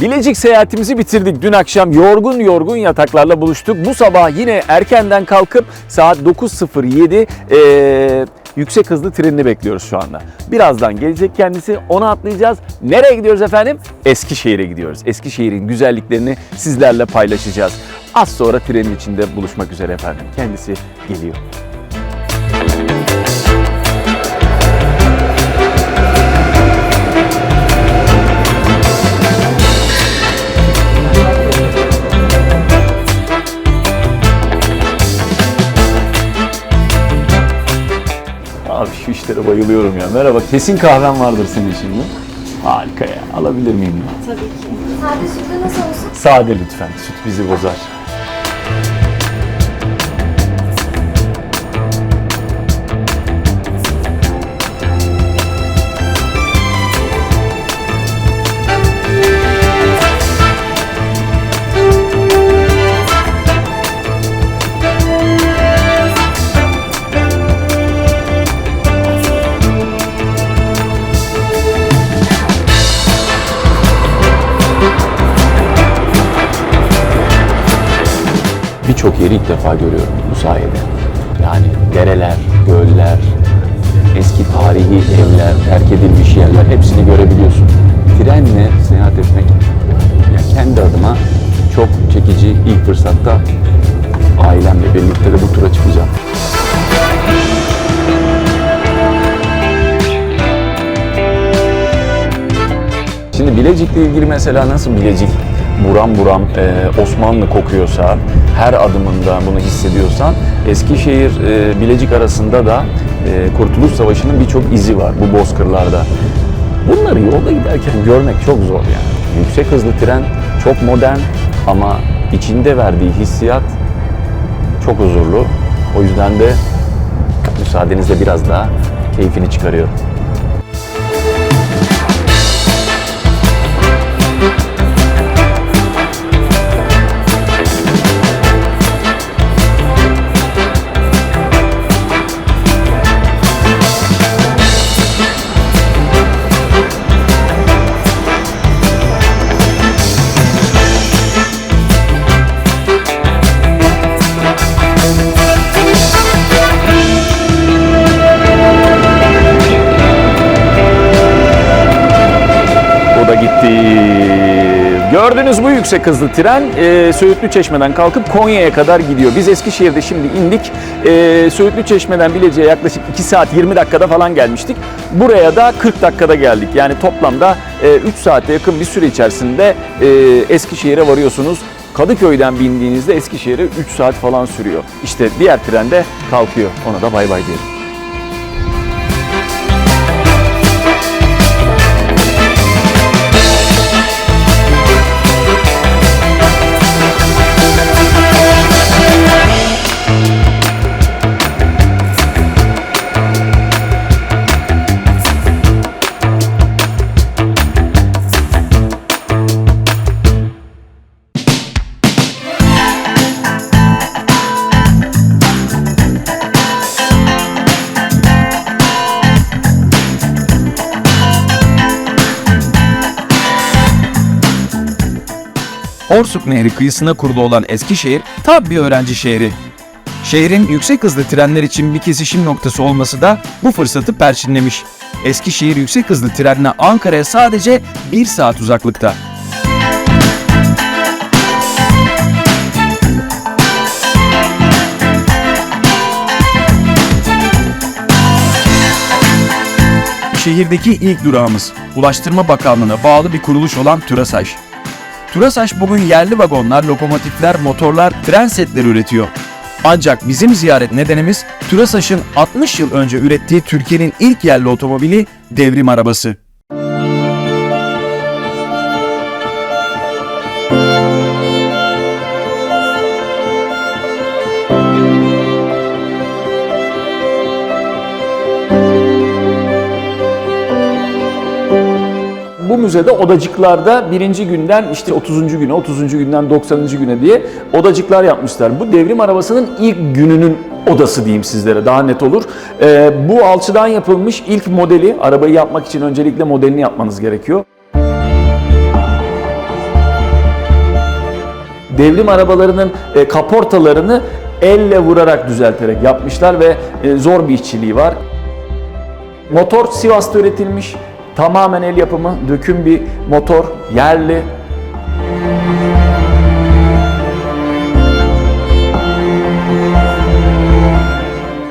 Bilecik seyahatimizi bitirdik. Dün akşam yorgun yorgun yataklarla buluştuk. Bu sabah yine erkenden kalkıp saat 9.07 eee, yüksek hızlı trenini bekliyoruz şu anda. Birazdan gelecek kendisi. Ona atlayacağız. Nereye gidiyoruz efendim? Eskişehir'e gidiyoruz. Eskişehir'in güzelliklerini sizlerle paylaşacağız. Az sonra trenin içinde buluşmak üzere efendim. Kendisi geliyor. Abi şu işlere bayılıyorum ya. Merhaba. Kesin kahven vardır senin şimdi. Harika ya. Alabilir miyim? Tabii ki. Sade sütlü nasıl olsun? Sade lütfen. Süt bizi bozar. Yerler hepsini görebiliyorsun. Trenle seyahat etmek ya kendi adıma çok çekici ilk fırsatta ailemle birlikte de bu tura çıkacağım. Şimdi Bilecik'le ilgili mesela nasıl Bilecik buram buram e, Osmanlı kokuyorsa, her adımında bunu hissediyorsan Eskişehir e, Bilecik arasında da e, Kurtuluş Savaşı'nın birçok izi var bu bozkırlarda. Bunları yolda giderken görmek çok zor yani. Yüksek hızlı tren çok modern ama içinde verdiği hissiyat çok huzurlu. O yüzden de müsaadenizle biraz daha keyfini çıkarıyorum. Gördünüz bu yüksek hızlı tren e, Söğütlü Çeşme'den kalkıp Konya'ya kadar gidiyor. Biz Eskişehir'de şimdi indik. E, Söğütlü Çeşme'den Bilecik'e yaklaşık 2 saat 20 dakikada falan gelmiştik. Buraya da 40 dakikada geldik. Yani toplamda e, 3 saate yakın bir süre içerisinde e, Eskişehir'e varıyorsunuz. Kadıköy'den bindiğinizde Eskişehir'e 3 saat falan sürüyor. İşte diğer tren de kalkıyor. Ona da bay bay diyelim. Horsuk Nehri kıyısına kurulu olan Eskişehir tam bir öğrenci şehri. Şehrin yüksek hızlı trenler için bir kesişim noktası olması da bu fırsatı perçinlemiş. Eskişehir yüksek hızlı trenle Ankara'ya sadece 1 saat uzaklıkta. Şehirdeki ilk durağımız Ulaştırma Bakanlığı'na bağlı bir kuruluş olan TÜRASAŞ. TURASAŞ bugün yerli vagonlar, lokomotifler, motorlar, tren setleri üretiyor. Ancak bizim ziyaret nedenimiz TURASAŞ'ın 60 yıl önce ürettiği Türkiye'nin ilk yerli otomobili devrim arabası. Müzede odacıklarda birinci günden işte 30. güne, 30. günden 90. güne diye odacıklar yapmışlar. Bu devrim arabasının ilk gününün odası diyeyim sizlere daha net olur. Ee, bu alçıdan yapılmış ilk modeli, arabayı yapmak için öncelikle modelini yapmanız gerekiyor. devrim arabalarının e, kaportalarını elle vurarak düzelterek yapmışlar ve e, zor bir işçiliği var. Motor Sivas'ta üretilmiş. Tamamen el yapımı, döküm bir motor, yerli.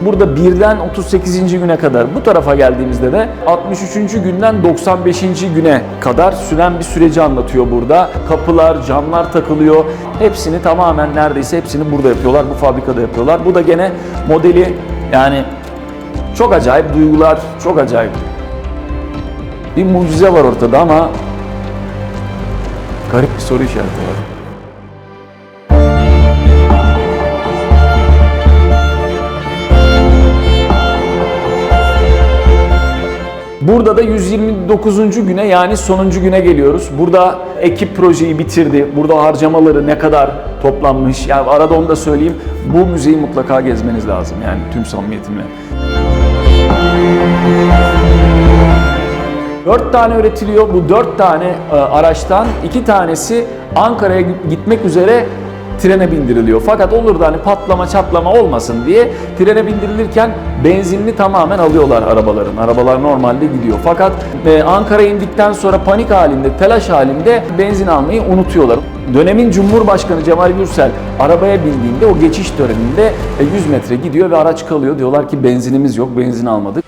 Burada birden 38. güne kadar bu tarafa geldiğimizde de 63. günden 95. güne kadar süren bir süreci anlatıyor burada. Kapılar, camlar takılıyor. Hepsini tamamen neredeyse hepsini burada yapıyorlar. Bu fabrikada yapıyorlar. Bu da gene modeli yani çok acayip duygular, çok acayip. Bir mucize var ortada ama garip bir soru işareti var. Burada da 129. güne yani sonuncu güne geliyoruz. Burada ekip projeyi bitirdi. Burada harcamaları ne kadar toplanmış. Yani arada onu da söyleyeyim. Bu müzeyi mutlaka gezmeniz lazım. Yani tüm samimiyetimle. Dört tane üretiliyor. Bu dört tane e, araçtan iki tanesi Ankara'ya gitmek üzere trene bindiriliyor. Fakat olur da hani patlama çatlama olmasın diye trene bindirilirken benzinini tamamen alıyorlar arabaların. Arabalar normalde gidiyor. Fakat e, Ankara'ya indikten sonra panik halinde, telaş halinde benzin almayı unutuyorlar. Dönemin Cumhurbaşkanı Cemal Gürsel arabaya bindiğinde o geçiş töreninde e, 100 metre gidiyor ve araç kalıyor. Diyorlar ki benzinimiz yok, benzin almadık.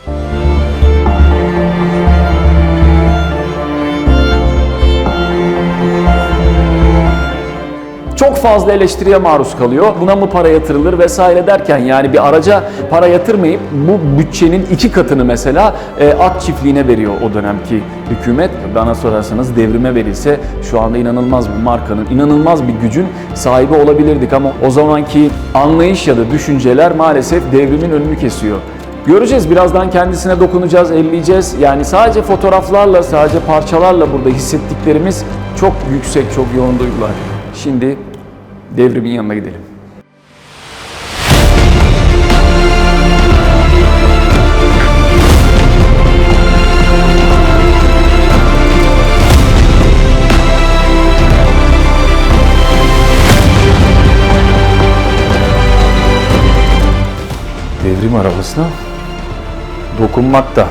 Fazla eleştiriye maruz kalıyor. Buna mı para yatırılır vesaire derken yani bir araca para yatırmayıp bu bütçenin iki katını mesela e, at çiftliğine veriyor o dönemki hükümet. Bana sorarsanız devrime verilse şu anda inanılmaz bir markanın, inanılmaz bir gücün sahibi olabilirdik ama o zamanki anlayış ya da düşünceler maalesef devrimin önünü kesiyor. Göreceğiz birazdan kendisine dokunacağız, elleyeceğiz. Yani sadece fotoğraflarla, sadece parçalarla burada hissettiklerimiz çok yüksek, çok yoğun duygular. Şimdi devrimin yanına gidelim. Devrim arabasına dokunmak da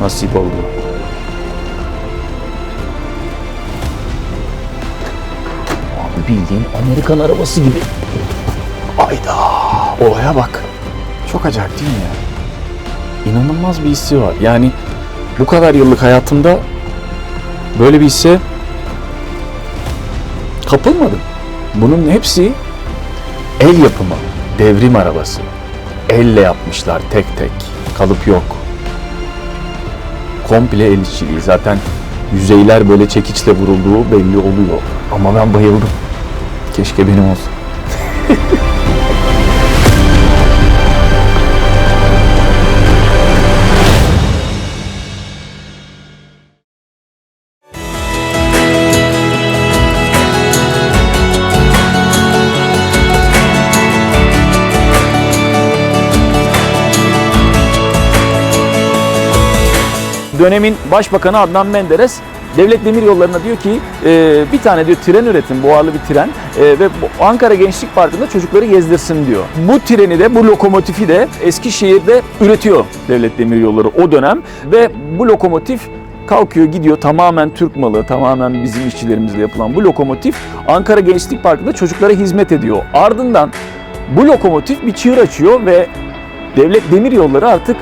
nasip oldu. Bildiğin Amerikan arabası gibi. Ayda olaya bak. Çok acayip değil mi ya? İnanılmaz bir hissi var. Yani bu kadar yıllık hayatımda böyle bir hisse kapılmadım. Bunun hepsi el yapımı, devrim arabası. Elle yapmışlar tek tek. Kalıp yok. Komple el işçiliği. Zaten yüzeyler böyle çekiçle vurulduğu belli oluyor. Ama ben bayıldım. Keşke benim olsa. Dönemin Başbakanı Adnan Menderes Devlet Demiryolları'na diyor ki e, bir tane diyor tren üretin, buharlı bir tren e, ve Ankara Gençlik Parkı'nda çocukları gezdirsin diyor. Bu treni de bu lokomotifi de Eskişehir'de üretiyor Devlet Demiryolları o dönem ve bu lokomotif kalkıyor gidiyor tamamen Türk malı, tamamen bizim işçilerimizle yapılan bu lokomotif Ankara Gençlik Parkı'nda çocuklara hizmet ediyor. Ardından bu lokomotif bir çığır açıyor ve Devlet Demiryolları artık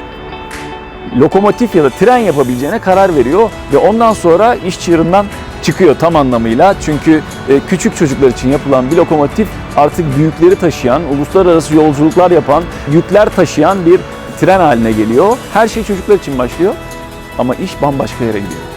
lokomotif ya da tren yapabileceğine karar veriyor ve ondan sonra iş çığırından çıkıyor tam anlamıyla. Çünkü e, küçük çocuklar için yapılan bir lokomotif artık büyükleri taşıyan, uluslararası yolculuklar yapan, yükler taşıyan bir tren haline geliyor. Her şey çocuklar için başlıyor ama iş bambaşka yere gidiyor.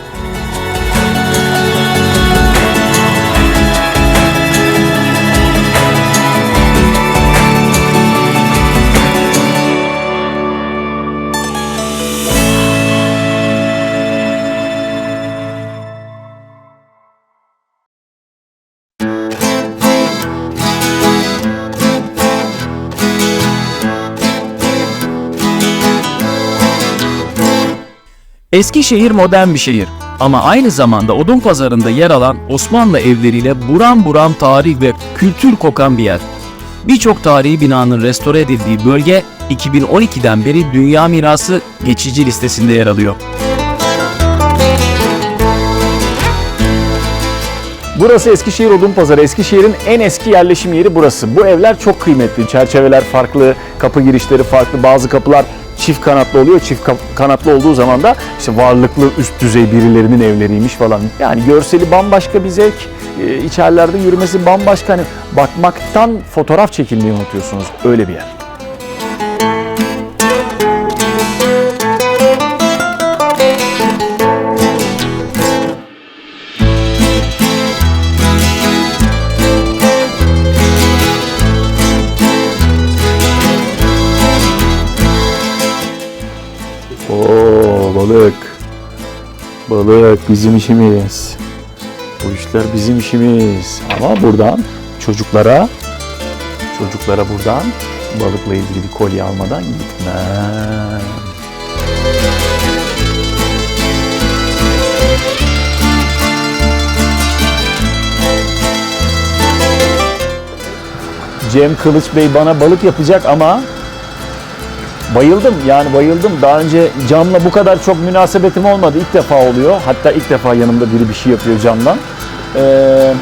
Eskişehir modern bir şehir. Ama aynı zamanda odun pazarında yer alan Osmanlı evleriyle buram buram tarih ve kültür kokan bir yer. Birçok tarihi binanın restore edildiği bölge 2012'den beri Dünya Mirası geçici listesinde yer alıyor. Burası Eskişehir Odunpazarı. Eskişehir'in en eski yerleşim yeri burası. Bu evler çok kıymetli. Çerçeveler farklı, kapı girişleri farklı. Bazı kapılar çift kanatlı oluyor. Çift kanatlı olduğu zaman da işte varlıklı üst düzey birilerinin evleriymiş falan. Yani görseli bambaşka bir zevk. İçerilerde yürümesi bambaşka. Hani bakmaktan fotoğraf çekilmeyi unutuyorsunuz. Öyle bir yer. Balık bizim işimiz. Bu işler bizim işimiz. Ama buradan çocuklara çocuklara buradan balıkla ilgili bir kolye almadan gitmem. Cem Kılıç Bey bana balık yapacak ama Bayıldım yani bayıldım. Daha önce camla bu kadar çok münasebetim olmadı. İlk defa oluyor. Hatta ilk defa yanımda biri bir şey yapıyor camdan. Ee,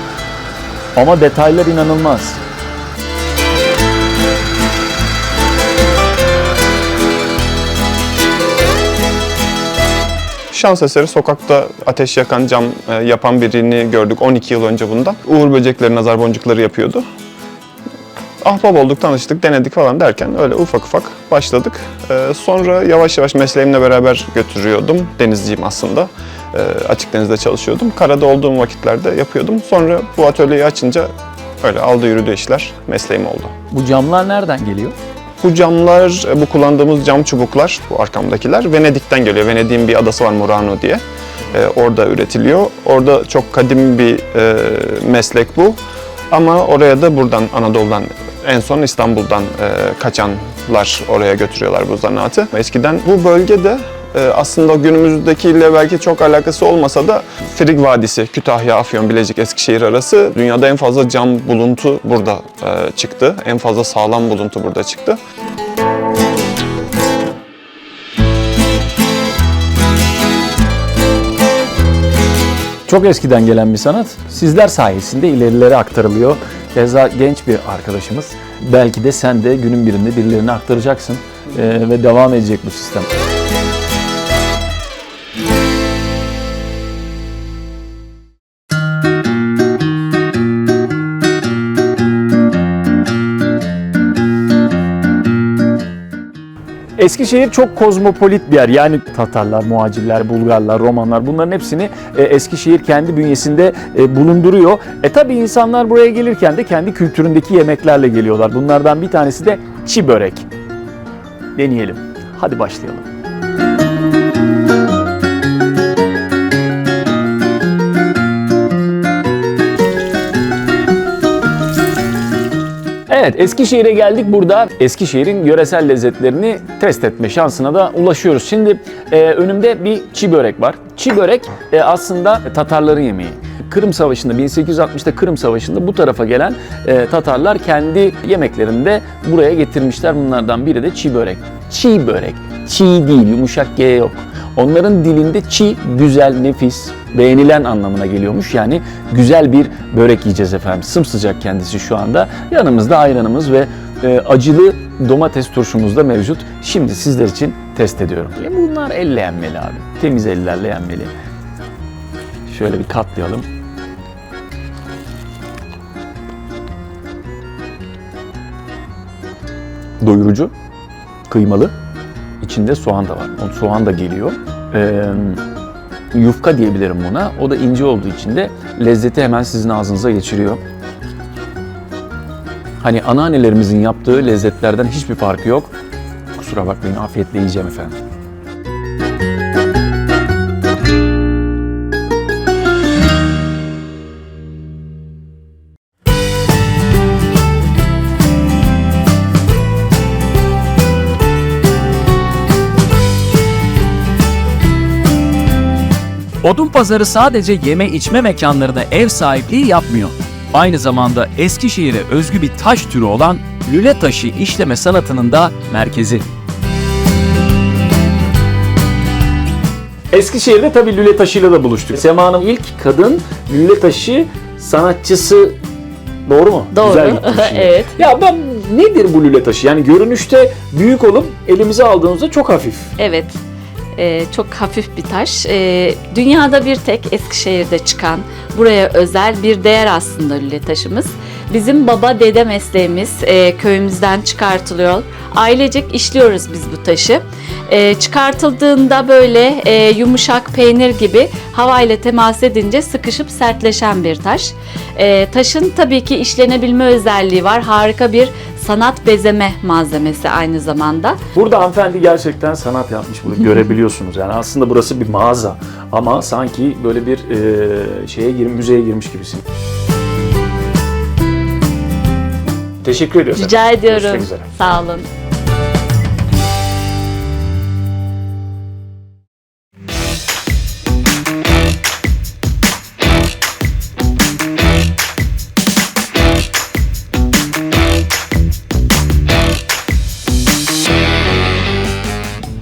ama detaylar inanılmaz. Şans eseri sokakta ateş yakan cam e, yapan birini gördük 12 yıl önce bundan. Uğur böcekleri, nazar boncukları yapıyordu. Ahbap olduk, tanıştık, denedik falan derken öyle ufak ufak başladık. E, sonra yavaş yavaş mesleğimle beraber götürüyordum. Denizciyim aslında. E, açık denizde çalışıyordum. Karada olduğum vakitlerde yapıyordum. Sonra bu atölyeyi açınca öyle aldı yürüdü işler mesleğim oldu. Bu camlar nereden geliyor? Bu camlar, e, bu kullandığımız cam çubuklar, bu arkamdakiler Venedik'ten geliyor. Venedik'in bir adası var Murano diye. E, orada üretiliyor. Orada çok kadim bir e, meslek bu. Ama oraya da buradan, Anadolu'dan, en son İstanbul'dan e, kaçanlar oraya götürüyorlar bu zanaatı. Eskiden bu bölgede e, aslında günümüzdekiyle belki çok alakası olmasa da Frig Vadisi, Kütahya, Afyon, Bilecik, Eskişehir arası dünyada en fazla cam buluntu burada e, çıktı. En fazla sağlam buluntu burada çıktı. Çok eskiden gelen bir sanat. Sizler sayesinde ilerilere aktarılıyor. Keza genç bir arkadaşımız. Belki de sen de günün birinde birilerine aktaracaksın ee, ve devam edecek bu sistem. Eskişehir çok kozmopolit bir yer. Yani Tatarlar, muhacirler, Bulgarlar, Romanlar bunların hepsini e, Eskişehir kendi bünyesinde e, bulunduruyor. E tabi insanlar buraya gelirken de kendi kültüründeki yemeklerle geliyorlar. Bunlardan bir tanesi de çi börek. Deneyelim. Hadi başlayalım. Evet Eskişehir'e geldik burada. Eskişehir'in yöresel lezzetlerini test etme şansına da ulaşıyoruz. Şimdi e, önümde bir çi börek var. Çi börek e, aslında Tatarların yemeği. Kırım Savaşı'nda 1860'da Kırım Savaşı'nda bu tarafa gelen e, Tatarlar kendi yemeklerini de buraya getirmişler. Bunlardan biri de çi börek. Çiğ börek. Çiğ değil, yumuşak G yok. Onların dilinde çi güzel, nefis, beğenilen anlamına geliyormuş. Yani güzel bir börek yiyeceğiz efendim. Sımsıcak kendisi şu anda. Yanımızda ayranımız ve e, acılı domates turşumuz da mevcut. Şimdi sizler için test ediyorum. E, bunlar elle yenmeli abi. Temiz ellerle yenmeli. Şöyle bir katlayalım. Doyurucu, kıymalı. İçinde soğan da var. O soğan da geliyor. Ee, yufka diyebilirim buna. O da ince olduğu için de lezzeti hemen sizin ağzınıza geçiriyor. Hani anneannelerimizin yaptığı lezzetlerden hiçbir farkı yok. Kusura bakmayın afiyetle yiyeceğim efendim. Odun pazarı sadece yeme içme mekanlarına ev sahipliği yapmıyor. Aynı zamanda Eskişehir'e özgü bir taş türü olan lüle taşı işleme sanatının da merkezi. Eskişehir'de tabii lüle taşıyla da buluştuk. Sema Hanım ilk kadın lüle taşı sanatçısı Doğru mu? Doğru. Güzel gittim şimdi. Evet. Ya ben nedir bu lüle taşı? Yani görünüşte büyük olup elimize aldığımızda çok hafif. Evet. Ee, çok hafif bir taş. Ee, dünyada bir tek Eskişehir'de çıkan buraya özel bir değer aslında lüle taşımız. Bizim baba dede mesleğimiz e, köyümüzden çıkartılıyor. Ailecek işliyoruz biz bu taşı. Ee, çıkartıldığında böyle e, yumuşak peynir gibi havayla temas edince sıkışıp sertleşen bir taş. Ee, taşın tabii ki işlenebilme özelliği var. Harika bir sanat bezeme malzemesi aynı zamanda. Burada hanımefendi gerçekten sanat yapmış bunu görebiliyorsunuz. Yani aslında burası bir mağaza ama sanki böyle bir e, şeye gir, müzeye girmiş gibisin. Teşekkür ediyorum. Rica ediyorum. Görüşmek üzere. Sağ olun.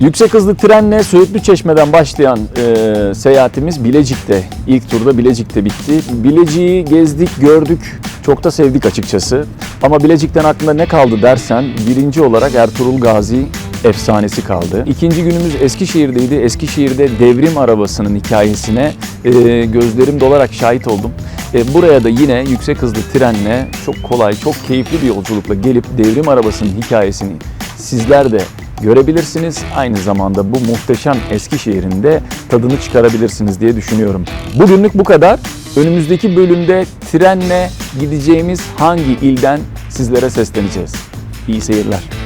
Yüksek hızlı trenle Söğütlü Çeşme'den başlayan e, seyahatimiz Bilecik'te. İlk turda Bilecik'te bitti. Bilecik'i gezdik, gördük. Çok da sevdik açıkçası. Ama Bilecik'ten aklında ne kaldı dersen birinci olarak Ertuğrul Gazi efsanesi kaldı. İkinci günümüz Eskişehir'deydi. Eskişehir'de devrim arabasının hikayesine e, gözlerim dolarak şahit oldum. E, buraya da yine yüksek hızlı trenle çok kolay, çok keyifli bir yolculukla gelip devrim arabasının hikayesini sizler de görebilirsiniz. Aynı zamanda bu muhteşem Eskişehir'in de tadını çıkarabilirsiniz diye düşünüyorum. Bugünlük bu kadar. Önümüzdeki bölümde trenle gideceğimiz hangi ilden sizlere sesleneceğiz. İyi seyirler.